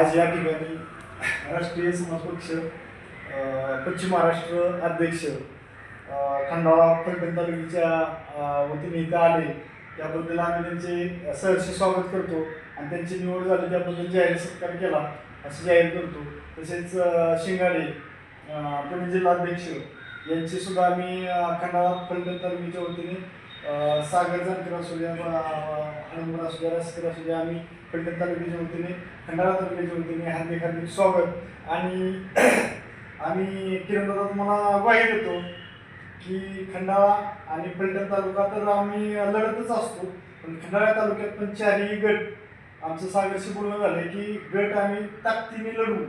आज या ठिकाणी पक्ष समाजपक्ष पश्चिम महाराष्ट्र अध्यक्ष खंडाळा फलटण तालुक्याच्या वतीने इथं आले. त्याबद्दल आम्ही त्यांचे सहर्ष स्वागत करतो आणि त्यांची निवड झाली त्याबद्दल जाहीर सत्कार केला असं जाहीर करतो. तसेच शिंगाडे पुणे जिल्हाध्यक्ष यांची सुद्धा आम्ही खंडाळा फलटण तालुक्याच्या वतीने सागर जानकर असू द्या हनुमान असू द्या रसकर असू द्या आम्ही फलटण तालुक्याच्या वतीने खंडाळा तालुक्याच्या वतीने हार्दिक हार्दिक स्वागत. आणि आम्ही किरण दादा तुम्हाला ग्वाही देतो की खंडाळा आणि फलटण तालुका तर आम्ही लढतच असतो. पण खंडाळा तालुक्यात पण चारही गट आमचं सागरशी बोलणं झालं की गट आम्ही ताकदीने लढू.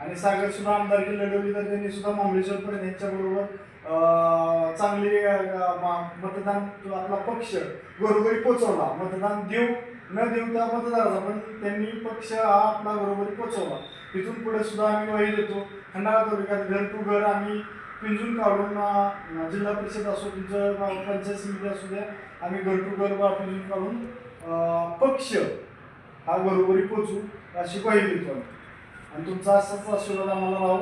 आणि सागर सुद्धा आमदारकी लढवली तर त्यांनी सुद्धा पण यांच्याबरोबर चांगली चांगले मा- मतदान तो आपला पक्ष घरोघरी पोचवला. मतदान देऊ न देऊ त्या मतदाराचा पण त्यांनी पक्ष हा आपला घरोघरी पोचवला. तिथून पुढे सुद्धा आम्ही वही देतो. खंडाळा तालुक्यात घर टू घर आम्ही पिंजून काढून जिल्हा परिषद असो तुमचं पंचायत समिती असू द्या आम्ही घर टू घर बा पिंजून काढून पक्ष हा घरोघरी पोचू अशी ग्वाही देतो आम्ही. आणि तुमचा असंच आशीर्वाद आम्हाला राहू.